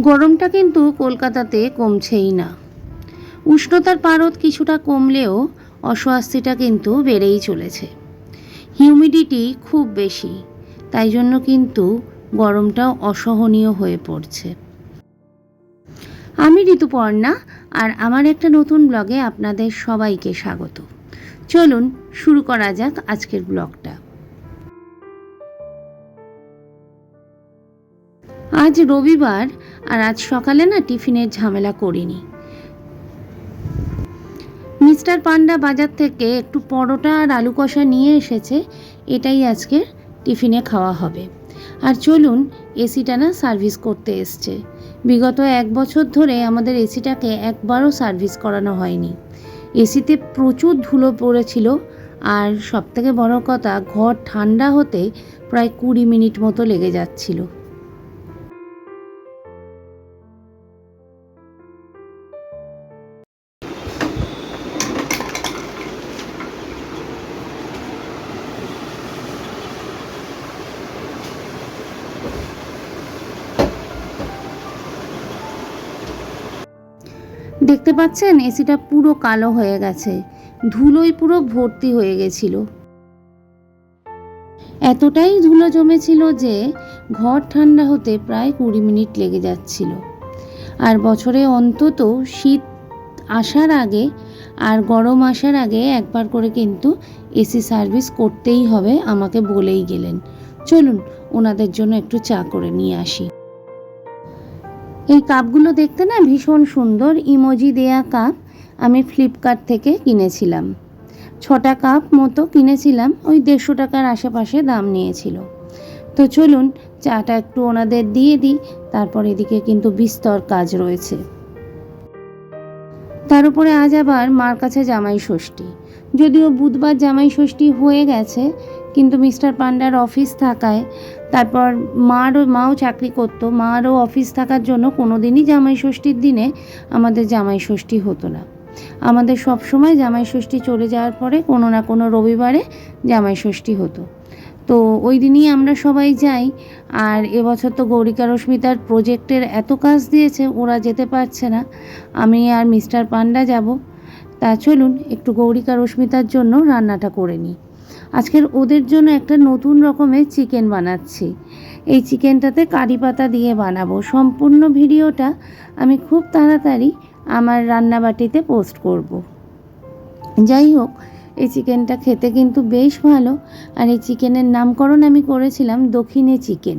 গরমটা কিন্তু কলকাতাতে কমছেই না। উষ্ণতার পারদ কিছুটা কমলেও অস্বস্তিটা কিন্তু বেড়েই চলেছে। হিউমিডিটি খুব বেশি, তাই জন্য কিন্তু গরমটাও অসহনীয় হয়ে পড়ছে। আমি ঋতুপর্ণা, আর আমার একটা নতুন ব্লগে আপনাদের সবাইকে স্বাগত। চলুন শুরু করা যাক আজকের ব্লগটা। আজ রবিবার আর আজ সকালে না টিফিনের ঝামেলা করিনি। মিস্টার পান্ডা বাজার থেকে একটু পরোটা আর আলু কষা নিয়ে এসেছে, এটাই আজকে টিফিনে খাওয়া হবে। আর চলুন, এসিটা না সার্ভিস করতে এসছে। বিগত এক বছর ধরে আমাদের এসিটাকে একবারও সার্ভিস করানো হয়নি। এসিতে প্রচুর ধুলো পড়েছিল আর সবথেকে বড় কথা, ঘর ঠান্ডা হতে প্রায় কুড়ি মিনিট মতো লেগে যাচ্ছিল। দেখতে পাচ্ছেন? এসিটা পুরো কালো হয়ে গেছে। ধুলোয় পুরো ভর্তি হয়ে গেছিল। এতটাই ধুলো জমেছিল যে ঘর ঠান্ডা হতে প্রায় কুড়ি মিনিট লেগে যাচ্ছিল। আর বছরে অন্তত শীত আসার আগে আর গরম আসার আগে একবার করে কিন্তু এসি সার্ভিস করতেই হবে, আমাকে বলেই গেলেন। চলুন, ওনাদের জন্য একটু চা করে নিয়ে আসি। এই কাপগুলো দেখতে না ভীষণ সুন্দর, ইমোজি দেয়া কাপ আমি ফ্লিপকার্ট থেকে কিনেছিলাম। ছটা কাপ মতো কিনেছিলাম, ওই দেড়শো টাকার আশেপাশে দাম নিয়েছিল। তো চলুন, চাটা একটু ওনাদের দিয়ে দিই, তারপর এদিকে কিন্তু বিস্তর কাজ রয়েছে। তার উপরে আজ আবার মার কাছে জামাই ষষ্ঠী। যদিও বুধবার জামাই ষষ্ঠী হয়ে গেছে, কিন্তু মিস্টার পান্ডার অফিস থাকায় তারপর মারও মাও চাকরি করতো মারও অফিস থাকার জন্য কোনো দিনই জামাই ষষ্ঠীর দিনে আমাদের জামাই ষষ্ঠী হতো না। আমাদের সব সময় জামাই ষষ্ঠী চলে যাওয়ার পরে কোনো না কোনো রবিবারে জামাই ষষ্ঠী হতো। তো ওই দিনই আমরা সবাই যাই। আর এবছর তো গৌরিকা রশ্মিতার প্রজেক্টের এত কাজ দিয়েছে, ওরা যেতে পারছে না। আমি আর মিস্টার পান্ডা যাব। তা চলুন, একটু গৌরিকা রশ্মিতার জন্য রান্নাটা করে নিই। আজকের ওদের জন্য একটা নতুন রকমের চিকেন বানাচ্ছি। এই চিকেনটাতে কারি পাতা দিয়ে বানাবো। সম্পূর্ণ ভিডিওটা আমি খুব তাড়াতাড়ি আমার রান্নাবাটিতে পোস্ট করব। যাই হোক এই চিকেনটা খেতে কিন্তু বেশ ভালো। আর এই চিকেনের নামকরণ আমি করেছিলাম দক্ষিণে চিকেন।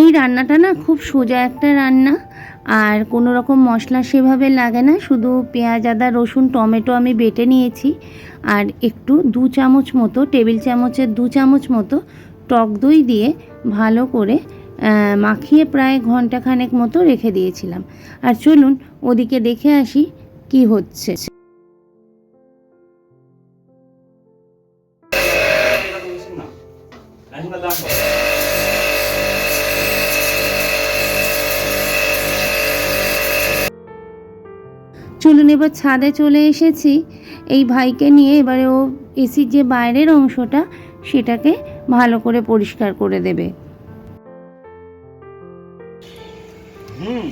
এই রান্নাটা না খুব সোজা একটা রান্না। আর কোনো রকম মশলা সেভাবে লাগে না, শুধু পেঁয়াজ, আদা, রসুন, টমেটো আমি বেটে নিয়েছি। আর একটু দু চামচ মতো, টেবিল চামচের দু চামচ মতো টক দই দিয়ে ভালো করে মাখিয়ে প্রায় ঘন্টাখানেক মতো রেখে দিয়েছিলাম। আর চলুন ওদিকে দেখে আসি কি হচ্ছে। চলুন এবার ছাদে চলে এসেছি। এই ভাইকে নিয়ে এবারে ও এসির যে বাইরের অংশটা সেটাকে ভালো করে পরিষ্কার করে দেবে। হুম।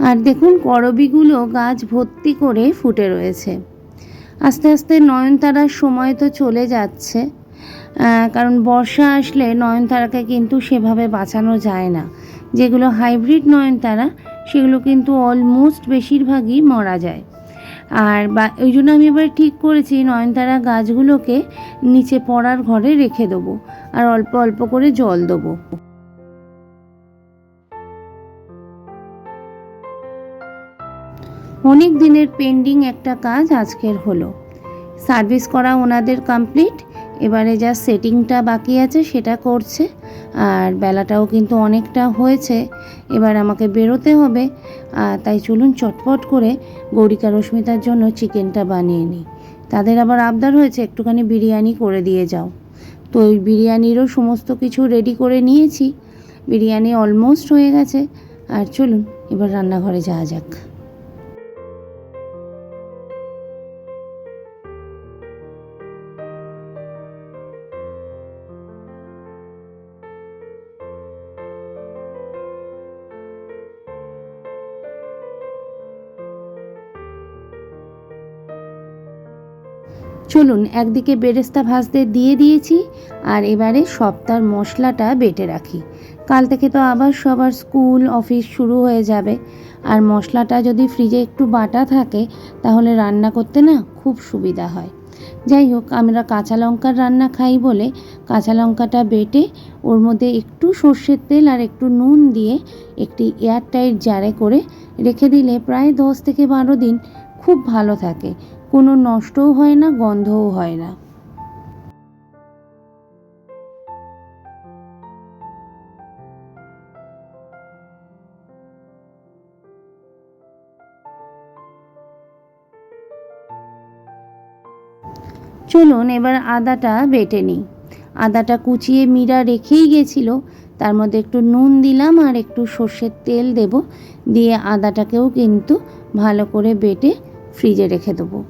আর দেখুন করবিগুলো গাছ ভর্তি করে ফুটে রয়েছে। আস্তে আস্তে নয়নতারার সময় তো চলে যাচ্ছে কারণ বর্ষা আসলে নয়নতারাকে কিন্তু সেভাবে বাঁচানো যায় না। যেগুলো হাইব্রিড নয়নতারা, সেগুলো কিন্তু অলমোস্ট বেশিরভাগই মরা যায়। আর বা, ওই জন্য আমি এবার ঠিক করেছি নয়নতারা গাছগুলোকে নিচে পড়ার ঘরে রেখে দেবো, আর অল্প অল্প করে জল দেবো। অনেক দিনের পেন্ডিং একটা কাজ আজকের হলো। সার্ভিস করা ওনাদের কমপ্লিট, এবারে যা সেটিংটা বাকি আছে সেটা করছে, আর বেলাটাও কিন্তু অনেকটা হয়েছে, এবার আমাকে বেরোতে হবে তাই চলুন চটপট করে গৌরিকা রশ্মিতার জন্য চিকেনটা বানিয়ে নিই। তাদের আবার আবদার হয়েছে, একটুখানি বিরিয়ানি করে দিয়ে যাও। তো ওই বিরিয়ানিরও সমস্ত কিছু রেডি করে নিয়েছি, বিরিয়ানি অলমোস্ট হয়ে গেছে, আর চলুন এবার রান্নাঘরে যাওয়া যাক। চলুন একদিকে বেরেস্তা ভাজতে দিয়ে দিয়েছি, আর এবারে সপ্তাহ মশলাটা বেটে রাখি। কাল থেকে তো আবার সবার স্কুল, অফিস শুরু হয়ে যাবে। আর মশলাটা যদি ফ্রিজে একটু বাটা থাকে, তাহলে রান্না করতে না খুব সুবিধা হয়। যাই হোক, আমরা কাঁচা লঙ্কার রান্না খাই বলে কাঁচা লঙ্কাটা বেটে ওর মধ্যে একটু সর্ষের তেল আর একটু নুন দিয়ে একটি এয়ারটাইট জারে করে রেখে দিলে প্রায় দশ থেকে বারো দিন খুব ভালো থাকে। কোনো নষ্টও হয় না, গন্ধও হয় না। চলুন এবার আদাটা বেটে নিই। আদাটা কুচিয়ে মিরা রেখেই গেছিল। তার মধ্যে একটু নুন দিলাম আর একটু সর্ষের তেল দেব। দিয়ে আদাটাকেও কিন্তু ভালো করে বেটে ফ্রিজে রেখে দেবো।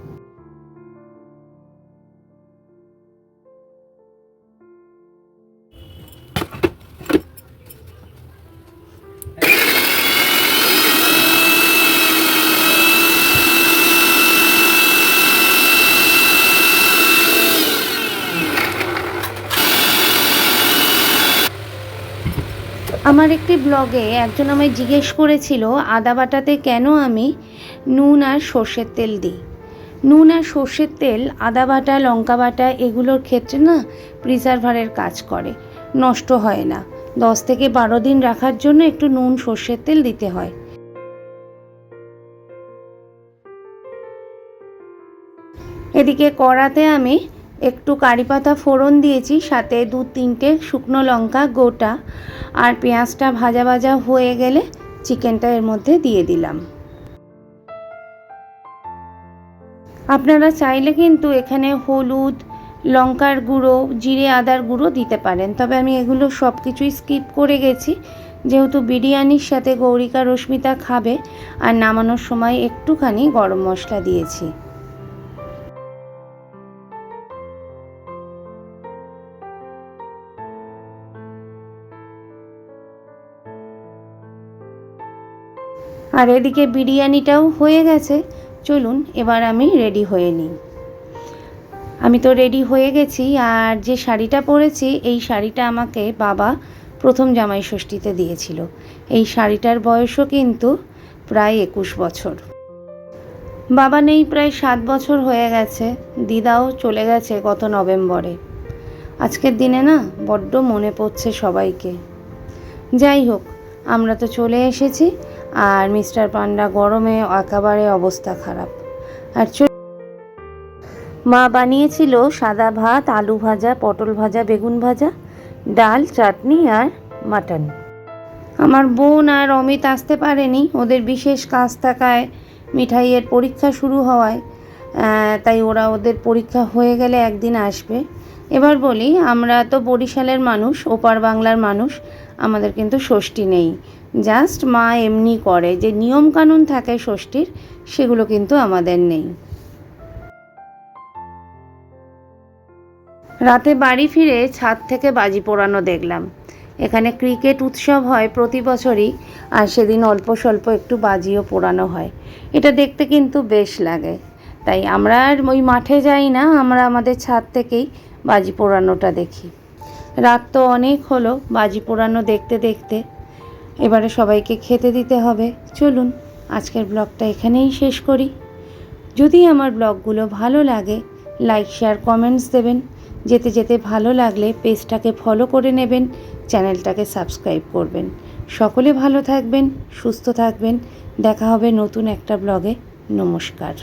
আমার একটি ব্লগে একজন আমায় জিজ্ঞেস করেছিল, আদা বাটাতে কেন আমি নুন আর সর্ষের তেল দিই? নুন আর সর্ষের তেল, আদা বাটা, লঙ্কা বাটা এগুলোর ক্ষেত্রে না প্রিজারভারের কাজ করে, নষ্ট হয় না। দশ থেকে বারো দিন রাখার জন্য একটু নুন, সর্ষের তেল দিতে হয়। এদিকে কড়াতে আমি একটু কারি পাতা ফোড়ন দিয়েছি, সাথে দু তিনটে শুকনো লঙ্কা গোটা আর পেঁয়াজটা ভাজা ভাজা হয়ে গেলে চিকেনটা এর মধ্যে দিয়ে দিলাম। আপনারা চাইলে কিন্তু এখানে হলুদ, লঙ্কার গুঁড়ো, জিরে, আদার গুঁড়ো দিতে পারেন। তবে আমি এগুলো সব কিছুই স্কিপ করে গেছি। যেহেতু বিরিয়ানির সাথে গৌরিকা রশ্মিতা খাবে আর নামানোর সময় একটুখানি গরম মশলা দিয়েছি। আর এদিকে বিরিয়ানিটাও হয়ে গেছে। চলুন, এবার আমি রেডি হয়ে নিই। আমি তো রেডি হয়ে গেছি, আর যে শাড়িটা পরেছি, এই শাড়িটা আমাকে বাবা প্রথম জামাই ষষ্ঠীতে দিয়েছিল। এই শাড়িটার বয়সও কিন্তু প্রায় একুশ বছর। বাবা নেই প্রায় সাত বছর হয়ে গেছে, দিদাও চলে গেছে গত নভেম্বরে। আজকের দিনে না, বড্ড মনে পড়ছে সবাইকে। যাই হোক, আমরা তো চলে এসেছি আর মিস্টার পান্ডা গরমে একেবারে অবস্থা খারাপ। আর মা বানিয়েছিল সাদা ভাত, আলু ভাজা, পটল ভাজা, বেগুন ভাজা, ডাল, চাটনি আর মাটন। আমার বোন আর অমিত আসতে পারেনি। ওদের বিশেষ কাজ থাকায় মিঠাইয়ের পরীক্ষা শুরু হওয়ায় তাই ওরা ওদের পরীক্ষা হয়ে গেলে একদিন আসবে। এবার বলি, আমরা তো বরিশালের মানুষ, ওপার বাংলার মানুষ আমাদের কিন্তু ষষ্ঠী নেই। জাস্ট মা এমনি করে, যে নিয়ম কানুন থাকে ষষ্ঠীর, সেগুলো কিন্তু আমাদের নেই। রাতে বাড়ি ফিরে ছাদ থেকে বাজি পোড়ানো দেখলাম। এখানে ক্রিকেট উৎসব হয় প্রতি বছরই, আর সেদিন অল্প স্বল্প একটু বাজিও পোড়ানো হয়। এটা দেখতে কিন্তু বেশ লাগে। তাই আমরা আর ওই মাঠে যাই না, আমরা আমাদের ছাদ থেকেই বাজি পোড়ানোটা দেখি। রাত তো অনেক হলো, বাজি পোড়ানো দেখতে দেখতে। এবারে সবাইকে খেতে দিতে হবে। চলুন, আজকের ব্লগটা এখানেই শেষ করি। যদি আমার ব্লগগুলো ভালো লাগে, লাইক, শেয়ার, কমেন্টস দেবেন। যেতে যেতে ভালো লাগলে পেজটাকে ফলো করে নেবেন, চ্যানেলটাকে সাবস্ক্রাইব করবেন। সকলে ভালো থাকবেন, সুস্থ থাকবেন। দেখা হবে নতুন একটা ব্লগে। নমস্কার।